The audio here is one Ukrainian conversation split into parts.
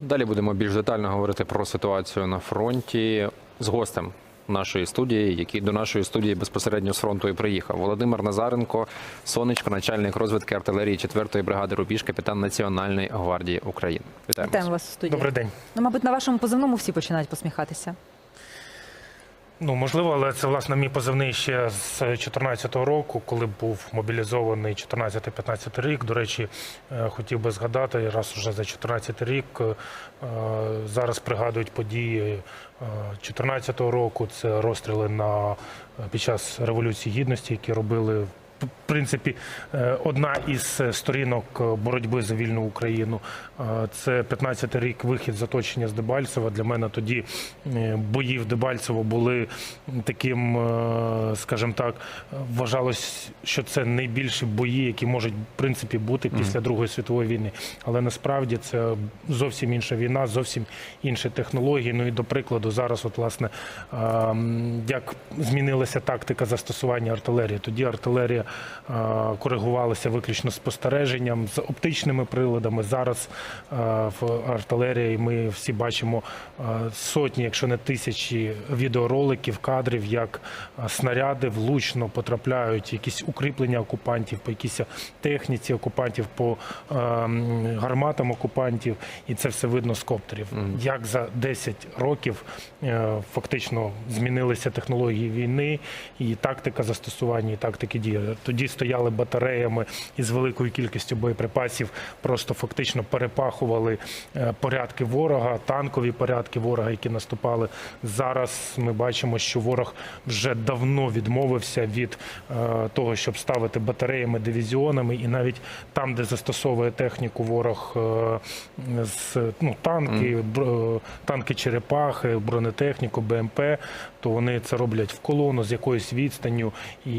Далі будемо більш детально говорити про ситуацію на фронті з гостем нашої студії, який до нашої студії безпосередньо з фронту і приїхав. Володимир Назаренко, сонечко, начальник розвитки артилерії 4-ї бригади Рубіж, капітан Національної гвардії України. Вітаємо. Вітаємо вас у студії. Добрий день. Ну, мабуть, на вашому позивному всі починають посміхатися. Ну можливо, але це власне мій позивний ще з 2014 року, коли був мобілізований 14-15 рік. До речі, е, хотів би згадати, раз уже за 14 рік е, зараз пригадують події 2014 року. Це розстріли на під час революції гідності, які робили. В принципі, е, одна із сторінок е, боротьби за вільну Україну е, це 15-й рік вихід з оточення з Дебальцева. Для мене тоді е, бої в Дебальцево були таким, е, скажімо так, вважалось, що це найбільші бої, які можуть в принципі бути після Другої світової війни. Але насправді це зовсім інша війна, зовсім інші технології. Ну і до прикладу, зараз, от власне, е, як змінилася тактика застосування артилерії. Тоді артилерія е, коригувалася виключно спостереженням з оптичними приладами. Зараз е, в артилерії ми всі бачимо е, сотні, якщо не тисячі відеороликів, кадрів, як снаряди влучно потрапляють, якісь укріплення окупантів, по якійсь техніці окупантів, по гарматам окупантів, і це все видно з коптерів. Як за 10 років фактично змінилися технології війни і тактика застосування, і тактики дії. Тоді стояли батареями із великою кількістю боєприпасів, просто фактично перепахували е, порядки ворога, танкові порядки ворога, які наступали. Зараз ми бачимо, що ворог вже давно відмовився від е, того, щоб ставити батареями, дивізіонами, і навіть там, де застосовує техніку, ворог е, з ну, танки, танки черепахи, бронетехніку, БМП, то вони це роблять в колону з якоюсь відстанню і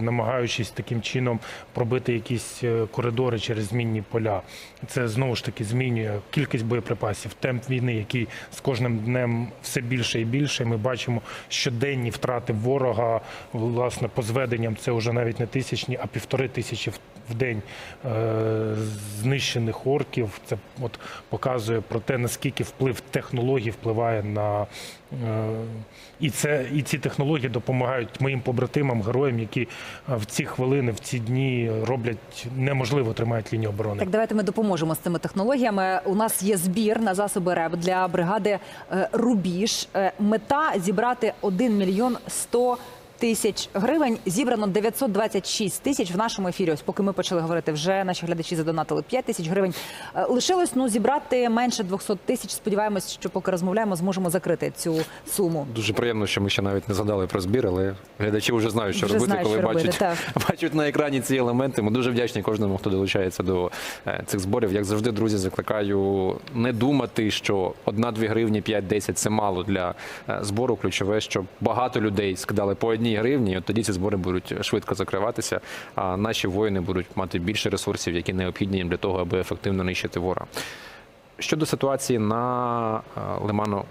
намагаючись таким чином пробити якісь е, коридори через змінні поля. Це знову ж таки змінює кількість боєприпасів, темп війни, який з кожним днем все більше і більше. Ми бачимо щоденні втрати ворога. Власне, по зведенням це вже навіть не тисячні, а півтори тисячі в- день е, знищених орків. Це от показує про те, наскільки вплив технологій впливає на і це і ці технології допомагають моїм побратимам, героям, які е, в ці хвилини, в ці дні роблять неможливо тримають лінію оборони. Так, давайте ми допоможемо з цими технологіями. У нас є збір на засоби РЕБ для бригади е, Рубіж. Е, Мета зібрати 1 мільйон 100 тисяч гривень. Зібрано 926 тисяч в нашому ефірі. Ось поки ми почали говорити, вже наші глядачі задонатили 5 тисяч гривень. Е, Лишилось ну зібрати менше 200 тисяч. Сподіваємось, що поки розмовляємо, зможемо закрити цю суму. Дуже приємно, що ми ще навіть не згадали про збір, але глядачі вже знають, що Вже робити, знають, коли що робити, бачать, так. бачать на екрані ці елементи. Ми дуже вдячні кожному, хто долучається до е, цих зборів. Як завжди, друзі, закликаю не думати, що 1-2 гривні, 5-10 – це мало для е, збору. Ключове, щоб багато людей скидали по одній гривні. і От тоді ці збори будуть швидко закриватися. А наші воїни будуть мати більше ресурсів, які необхідні їм для того, аби ефективно нищити ворога. Щодо ситуації на е, Лимано.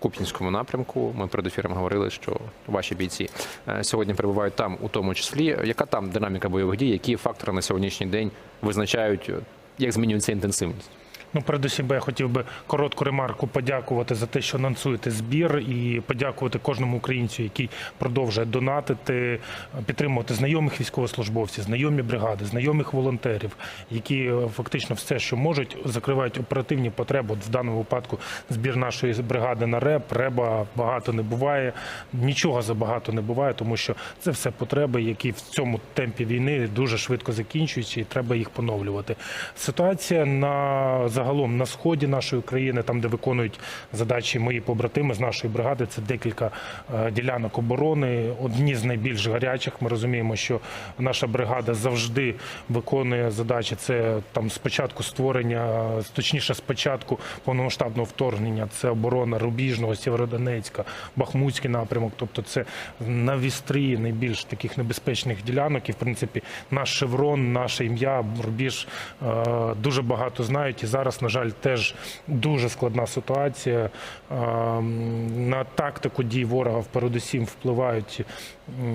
Куп'янському напрямку ми перед ефіром говорили, що ваші бійці е, сьогодні перебувають там, у тому числі. Яка там динаміка бойових дій? Які фактори на сьогоднішній день визначають, е, як змінюється інтенсивність? Ну, передусім, би я хотів би коротку ремарку подякувати за те, що анонсуєте збір, і подякувати кожному українцю, який продовжує донатити, підтримувати знайомих військовослужбовців, знайомі бригади, знайомих волонтерів, які е, фактично все, що можуть, закривають оперативні потреби. От в даному випадку збір нашої бригади на РЕП. Реба багато не буває, нічого забагато не буває, тому що це все потреби, які в цьому темпі війни дуже швидко закінчуються, і треба їх поновлювати. Ситуація на загалом на сході нашої країни, там де виконують задачі мої побратими з нашої бригади, це декілька е, ділянок оборони. Одні з найбільш гарячих. Ми розуміємо, що наша бригада завжди виконує задачі. Це там спочатку створення, точніше, спочатку повномасштабного вторгнення. Це оборона Рубіжного, Сєвєродонецька, Бахмутський напрямок. Тобто, це на вістрі найбільш таких небезпечних ділянок. І в принципі, наш шеврон, наше ім'я, Рубіж е, дуже багато знають. І зараз зараз, на жаль, теж дуже складна ситуація. Ем, На тактику дій ворога передусім впливають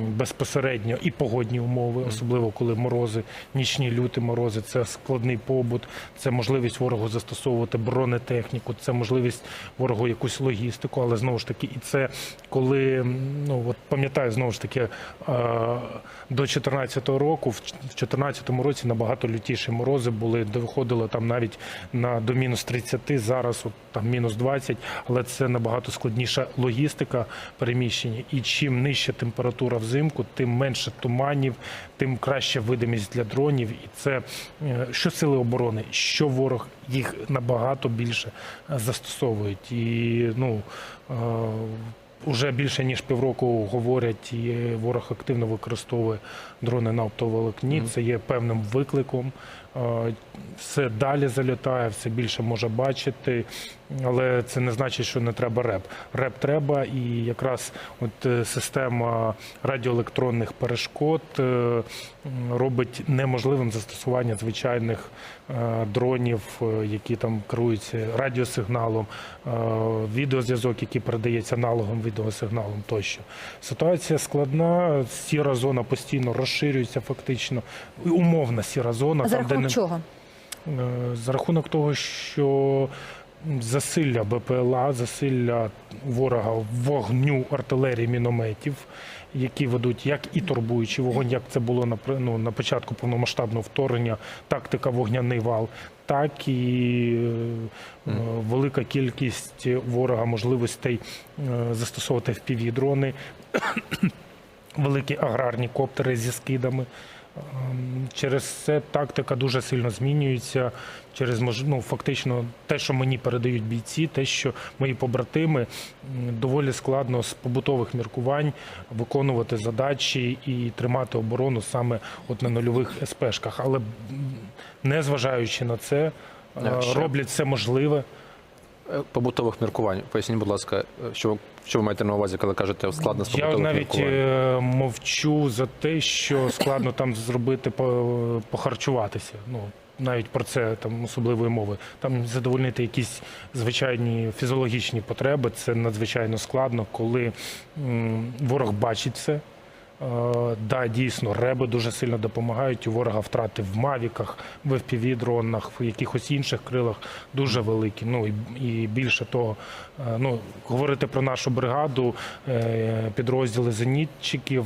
безпосередньо і погодні умови, особливо коли морози, нічні люті морози. Це складний побут, це можливість ворогу застосовувати бронетехніку, це можливість ворогу якусь логістику, але знову ж таки, і це коли ну от пам'ятаю знову ж таки. е, До 2014 року, в 2014 році набагато лютіші морози були, доходило там навіть на до мінус 30, зараз от, там мінус 20, але це набагато складніша логістика переміщення. І чим нижча температура взимку, тим менше туманів, тим краща видимість для дронів. І це е, що сили оборони, що ворог їх набагато більше е, застосовують. І ну. е, Уже більше ніж півроку говорять, і ворог активно використовує дрони на оптоволокні. Це є певним викликом. Все далі залітає, все більше може бачити, але це не значить, що не треба реп. Реп треба, і якраз от е, система радіоелектронних перешкод е, робить неможливим застосування звичайних е, дронів, які там керуються радіосигналом, відеозв'язок, який передається аналогом відеосигналом тощо. Ситуація складна, сіра зона постійно розширюється фактично. Умовна сіра зона, за там, де рахунок не чого? Е, за рахунок того, що засилля БПЛА, засилля ворога вогню артилерії мінометів, які ведуть як і турбуючий вогонь, як це було на ну, на початку повномасштабного вторгнення, тактика вогняний вал, так і е, велика кількість ворога можливостей е, застосовувати FPV-дрони, великі аграрні коптери зі скидами. Ем, Через це тактика дуже сильно змінюється. Через ну, фактично те, що мені передають бійці, те, що мої побратими, доволі складно з побутових міркувань виконувати задачі і тримати оборону саме от на нульових СПшках. Але м, незважаючи на це, е, роблять все можливе. Е, Побутових міркувань. Поясніть, будь ласка, е, що, що ви маєте на увазі, коли кажете складно з Я навіть міркувань? е, мовчу за те, що складно там зробити по- похарчуватися. Ну навіть про це там особливої мови. Там задовольнити якісь звичайні фізіологічні потреби. Це надзвичайно складно, коли м, ворог бачить це. Е, Да, дійсно, реби дуже сильно допомагають. У ворога втрати в мавіках, в FPV-дронах, в якихось інших крилах дуже великі. Ну і, більше того, е, ну говорити про нашу бригаду, е, підрозділи зенітчиків,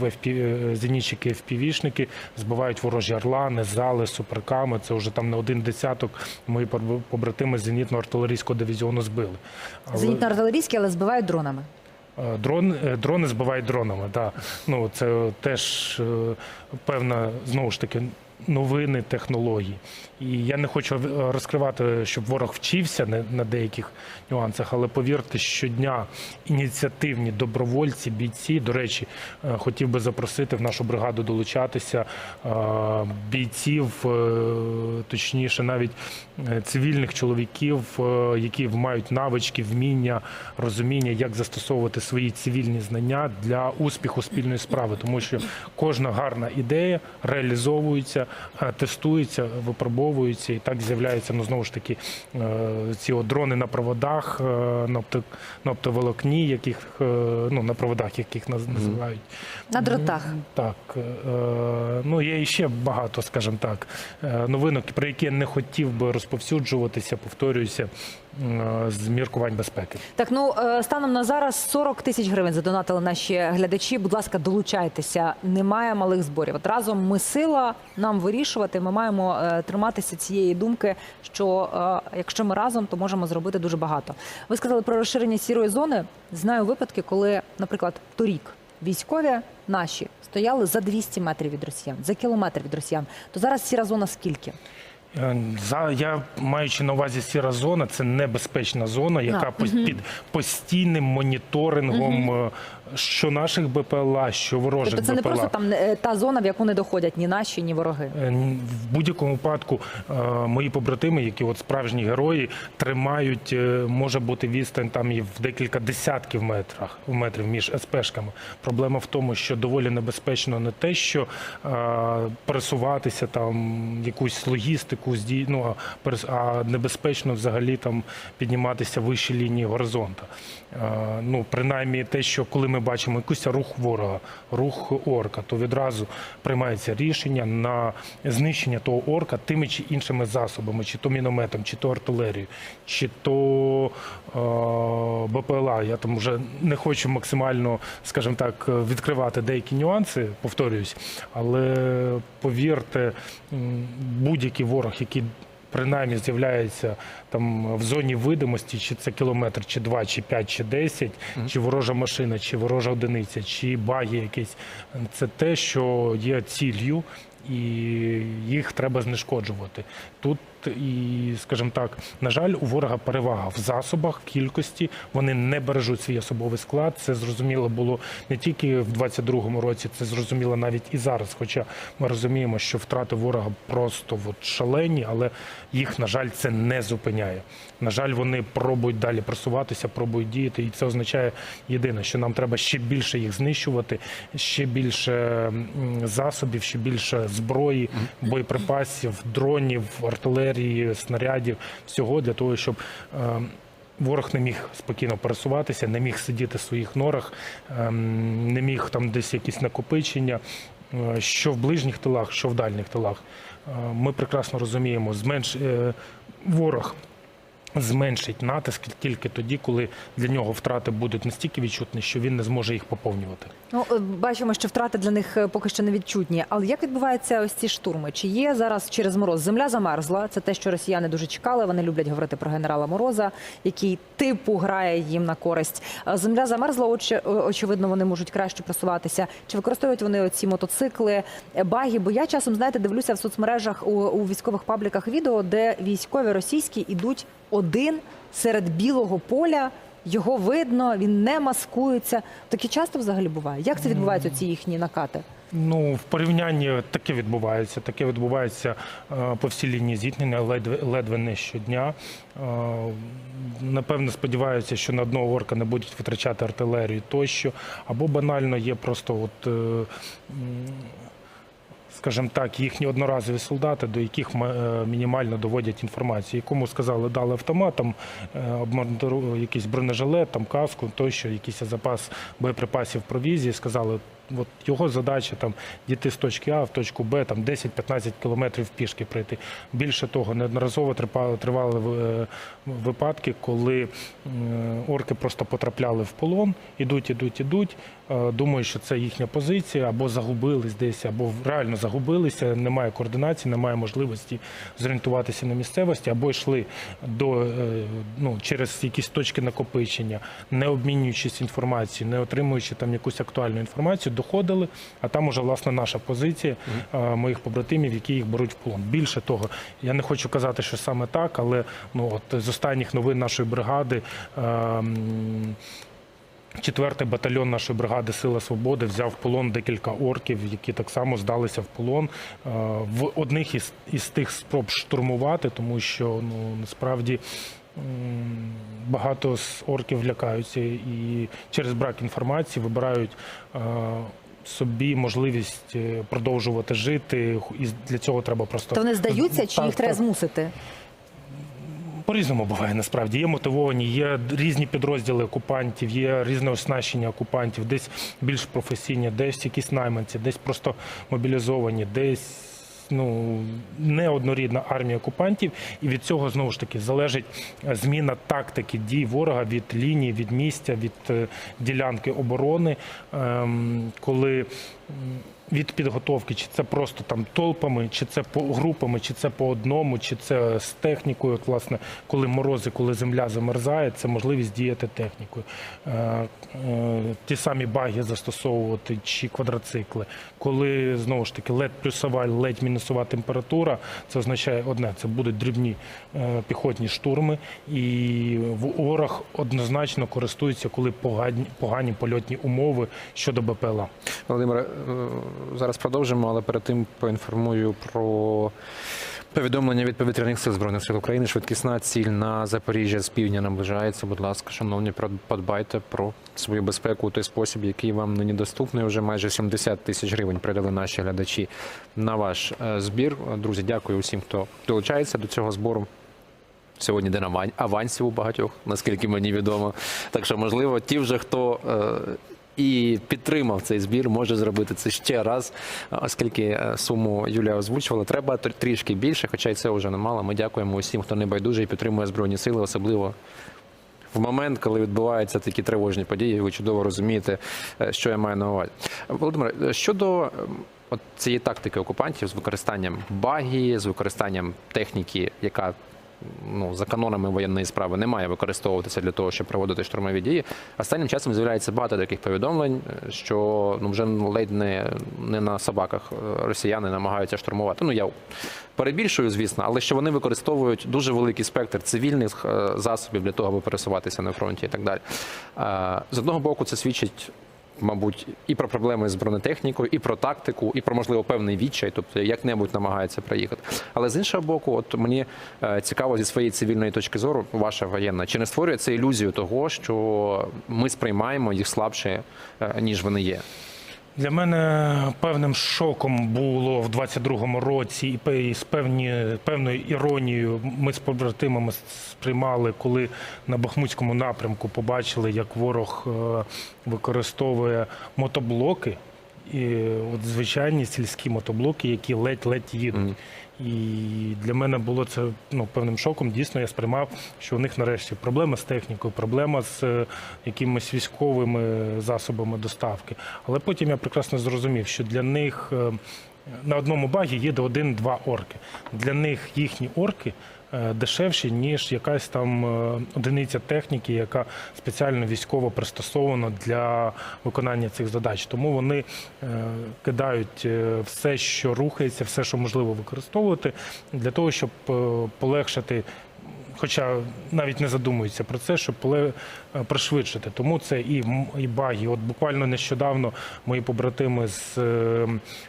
зенітчики, FPV-шники збивають ворожі орлани, зали, суперками. Це вже там не один десяток. Мої побратими зенітно-артилерійського дивізіону збили. Але- Зенітно-артилерійські, але збивають дронами. Е, Дрон, е, дрони збивають дронами. Да. Ну, це теж е, певна, знову ж таки, новини технологій. І я не хочу розкривати, щоб ворог вчився на, деяких нюансах, але повірте, щодня ініціативні добровольці, бійці. До речі, е, хотів би запросити в нашу бригаду долучатися е, бійців, е, точніше, навіть цивільних чоловіків, які мають навички, вміння, розуміння, як застосовувати свої цивільні знання для успіху спільної справи, тому що кожна гарна ідея реалізовується, тестується, випробовується, і так з'являються ну знову ж таки е, ці от дрони на проводах, е, на, оптоволокні, яких е, ну на проводах, яких називають. На дротах. Так, е, ну є іще багато, скажімо так, е, новинок, про які я не хотів би розповсюджуватися, повторююся, е, з міркувань безпеки. Так, ну станом на зараз 40 тисяч гривень задонатили наші глядачі. Будь ласка, долучайтеся. Немає малих зборів. От разом ми сила нам вирішувати. Ми маємо триматися цієї думки, що якщо ми разом, то можемо зробити дуже багато. Ви сказали про розширення сірої зони. Знаю випадки, коли, наприклад, торік військові наші стояли за 200 метрів від росіян, за кілометр від росіян. То зараз сіра зона скільки? Е, За я маючи на увазі сіра зона, це небезпечна зона, яка А, пос- під постійним моніторингом е, що наших БПЛА, що ворожих Тобто це не просто там е, та зона, в яку не доходять ні наші, ні вороги. Е, В будь-якому випадку е, мої побратими, які от справжні герої, тримають, може бути відстань там і в декілька десятків метрах метрів між СПшками. Проблема в тому, що доволі небезпечно не те, що пересуватися там якусь логістику ну, а небезпечно взагалі там підніматися вище лінії горизонту. Е, Ну, принаймні, те, що коли ми бачимо якийсь рух ворога, рух орка, то відразу приймається рішення на знищення того орка тими чи іншими засобами, чи то мінометом, чи то артилерією, чи то е, БПЛА. Я там вже не хочу максимально, скажімо так, відкривати деякі нюанси, повторююсь, але повірте, будь-який ворог, який принаймні з'являється там в зоні видимості, чи це кілометр, чи два, чи п'ять, чи десять, чи ворожа машина, чи ворожа одиниця, чи баги якісь. Це те, що є ціллю, і їх треба знешкоджувати. Тут і, скажімо так, на жаль, у ворога перевага в засобах, кількості. Вони не бережуть свій особовий склад. Це зрозуміло було не тільки в 22-му році, це зрозуміло навіть і зараз. Хоча ми розуміємо, що втрати ворога просто от шалені, але їх, на жаль, це не зупиняє. На жаль, вони пробують далі просуватися, пробують діяти, і це означає єдине, що нам треба ще більше їх знищувати, ще більше засобів, ще більше зброї, боєприпасів, дронів, артилерії, снарядів, всього для того, щоб. е, Ворог не міг спокійно пересуватися, не міг сидіти в своїх норах, ем, не міг там десь якісь накопичення, е, що в ближніх тилах, що в дальніх тилах. Е, Ми прекрасно розуміємо, зменш е, ворог зменшить натиск тільки тоді, коли для нього втрати будуть настільки відчутні, що він не зможе їх поповнювати. Ну, е, бачимо, що втрати для них е, поки що не відчутні. Але як відбуваються ось ці штурми? Чи є зараз через мороз земля замерзла? Це те, що росіяни дуже чекали. Вони люблять говорити про генерала Мороза, який типу грає їм на користь. Земля замерзла, очі, очевидно, вони можуть краще просуватися. Чи використовують вони оці мотоцикли, е, баги? Бо я часом, знаєте, дивлюся в соцмережах у, у військових пабліках відео, де військові російські ідуть один серед білого поля. Його видно, він не маскується. Таке часто взагалі буває. Як це відбуваються ці їхні накати? Ну, в порівнянні таке відбувається. Таке відбувається е, по всій лінії зіткнення, ледве, ледве не щодня. Е, Напевно, сподіваюся, що на одного орка не будуть витрачати артилерію тощо. Або банально є просто от. Скажімо так, їхні одноразові солдати, до яких е, мінімально доводять інформацію, якому сказали, дали автоматом, е, обмундиру- якийсь бронежилет, там каску, тощо, якийсь запас боєприпасів провізії, сказали, от його задача там дійти з точки А в точку Б, там 10-15 кілометрів пішки пройти. Більше того, неодноразово тривали, е, випадки, коли орки просто потрапляли в полон, ідуть, ідуть, ідуть. е, Думають, що це їхня позиція, або загубились десь, або реально загубилися. Немає координації, немає можливості зорієнтуватися на місцевості, або йшли до е, ну через якісь точки накопичення, не обмінюючись інформацією, не отримуючи там якусь актуальну інформацію, доходили. А там уже власне наша позиція е, моїх побратимів, які їх беруть в полон. Більше того, я не хочу казати, що саме так, але ну от з останніх новин нашої бригади. е, Четвертий батальйон нашої бригади Сила Свободи взяв в полон декілька орків, які так само здалися в полон е, в одних із, із тих спроб штурмувати, тому що ну насправді багато з орків лякаються і через брак інформації вибирають. е, Собі можливість е, продовжувати жити, і для цього треба просто То вони здаються, чи Так, їх треба так. змусити? По-різному буває насправді. Є мотивовані, є різні підрозділи окупантів, є різне оснащення окупантів, десь більш професійні, десь якісь найманці, десь просто мобілізовані, десь ну неоднорідна армія окупантів. І від цього знову ж таки залежить е, зміна тактики дій ворога від лінії, від місця, від е, ділянки оборони, Ем, коли. Від підготовки, чи це просто там толпами, чи це по групами, чи це по одному, чи це з технікою. От, власне, коли морози, коли земля замерзає, це можливість діяти технікою. Е, е, ті самі баги застосовувати чи квадроцикли. Коли знову ж таки ледь плюсова, ледь мінусова температура, це означає одне: це будуть дрібні е, піхотні штурми, і в орах однозначно користуються, коли погані, погані польотні умови щодо БПЛА. Володимире, зараз продовжимо, але перед тим поінформую про повідомлення від повітряних сил збройних сил України. Швидкісна ціль на Запоріжжя з півдня наближається. Будь ласка, шановні, подбайте про свою безпеку у той спосіб, який вам нині доступний. Уже майже 70 тисяч гривень передали наші глядачі на ваш е, збір. Друзі, дякую усім, хто долучається до цього збору. Сьогодні день аван- авансів у багатьох, наскільки мені відомо. Так що, можливо, ті вже, хто е, і підтримав цей збір, може зробити це ще раз, оскільки е, суму Юлія озвучувала. Треба трішки більше, хоча й це вже немало. Ми дякуємо усім, хто не байдуже і підтримує Збройні Сили, особливо. В момент, коли відбуваються такі тривожні події, ви чудово розумієте, е, що я маю на увазі. Володимир, е, щодо от цієї тактики окупантів з використанням багі, з використанням техніки, яка ну, за канонами воєнної справи не має використовуватися для того, щоб проводити штурмові дії. Останнім часом з'являється багато таких повідомлень, що ну вже ледь не, не на собаках е, росіяни намагаються штурмувати. Ну я перебільшую, звісно, але що вони використовують дуже великий спектр цивільних е, засобів для того, аби пересуватися на фронті і так далі. Е, З одного боку, це свідчить. Мабуть, і про проблеми з бронетехнікою, і про тактику, і про можливо певний відчай, тобто як-небудь намагається проїхати. Але з іншого боку, от мені е, цікаво зі своєї цивільної точки зору, ваша воєнна, чи не створює це ілюзію того, що ми сприймаємо їх слабше, е, ніж вони є? Для мене певним шоком було в 22-му році, і з певні, певною іронією ми з побратимами сприймали, коли на Бахмутському напрямку побачили, як ворог е, використовує мотоблоки, і от звичайні сільські мотоблоки, які ледь-ледь їдуть. І для мене було це ну, певним шоком. Дійсно, я сприймав, що у них нарешті проблема з технікою, проблема з е, якимись військовими засобами доставки. Але потім я прекрасно зрозумів, що для них е, на одному багі їде один-два орки. Для них їхні орки. Е, Дешевші, ніж якась там е, одиниця техніки, яка спеціально військово пристосована для виконання цих задач. Тому вони е, кидають все, що рухається, все, що можливо використовувати, для того, щоб полегшити. Хоча навіть не задумуються про це, щоб поле- е, пришвидшити. Тому це і, і баги. От буквально нещодавно мої побратими з е,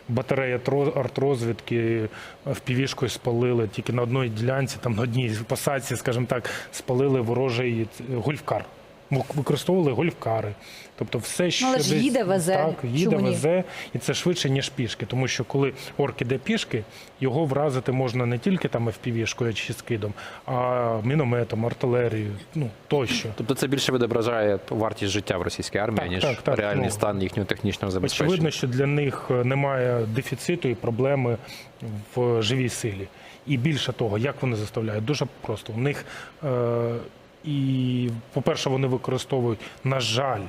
батареї артро- артрозвідки впівішкою спалили тільки на одній ділянці, там на одній посадці, скажімо так, спалили ворожий е, гольфкар. Вик- Використовували гольфкари. Тобто все, що Ну, але ж десь- їде, везе. Так, їде, Чому ні? везе, і це швидше, ніж пішки. Тому що коли орк іде пішки, його вразити можна не тільки там FPV-шкою чи скидом, а мінометом, артилерією, ну тощо. Тобто це більше відображає вартість життя в російській армії, Так, ніж так, так, реальний ну. стан їхнього технічного забезпечення. Очевидно, що для них е, немає дефіциту і проблеми в живій силі. І більше того, як вони заставляють, дуже просто. У них е, і, по-перше, вони використовують, на жаль,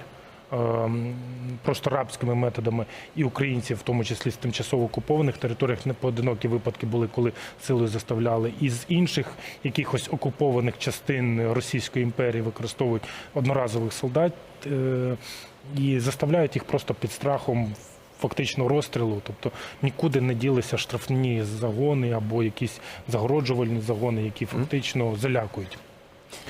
ем, просто рабськими методами і українців, в тому числі з тимчасово окупованих територіях, не поодинокі випадки були, коли силою заставляли. І з інших якихось окупованих частин Російської імперії використовують одноразових солдат е, і заставляють їх просто під страхом. Фактично розстрілу, тобто нікуди не ділися штрафні загони або якісь загороджувальні загони, які фактично залякують.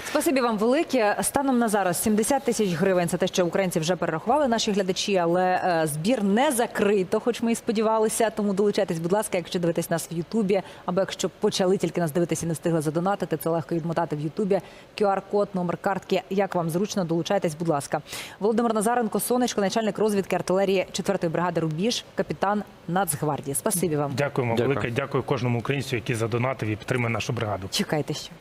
Спасибі вам велике. Станом на зараз 70 тисяч гривень. Це те, що українці вже перерахували наші глядачі, але е, збір не закрито, хоч ми і сподівалися. Тому долучайтесь, будь ласка, якщо дивитесь нас в Ютубі, або якщо почали тільки нас дивитися і не встигли задонатити, це легко відмотати в Ютубі. QR-код, номер картки. Як вам зручно, долучайтесь, будь ласка. Володимир Назаренко, сонечко, начальник розвідки артилерії 4-ї бригади Рубіж, капітан Нацгвардії. Спасибі вам. Дякуємо Дякую. велике. Дякую кожному українцю, який задонатив і підтримує нашу бригаду. Чекайте ще.